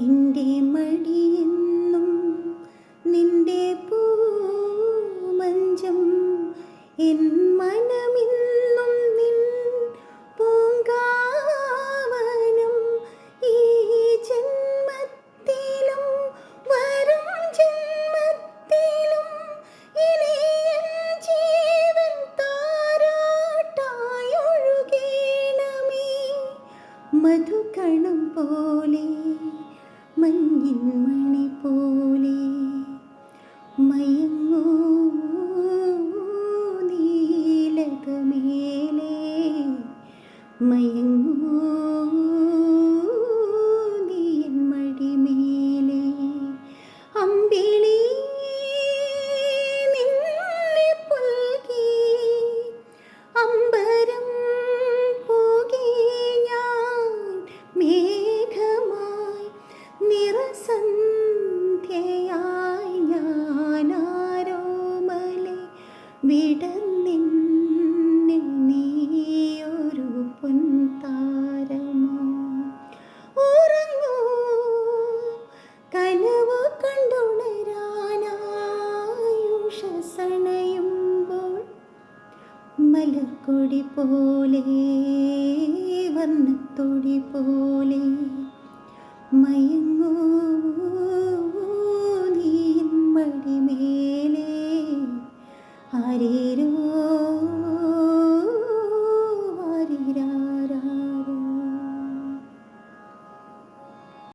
എന്റെ മടിയെന്നും നിന്റെ പൂമഞ്ചം എൻ മനമിന്നും നിൻ പൂങ്കാവനം ഈ ജന്മത്തിലും വരും ജന്മത്തിലും ഇനി ജീവൻ താരാട്ടായൊഴുകേണമേ. മധുകണം പോലെ മഞ്ഞിൻ മണി പോലെ മയങ്ങൂ നീലതമേലേ മയങ്ങൂ വിടന്നിന്നിൽ നീയൊരു പൊൻതാരമോ? ഉറങ്ങൂ കനവ് കണ്ടുണരാനായുഷസണയുമ്പോൾ മലക്കൊടി പോലെ വർണത്തൊടി പോലെ മയങ്ങൂ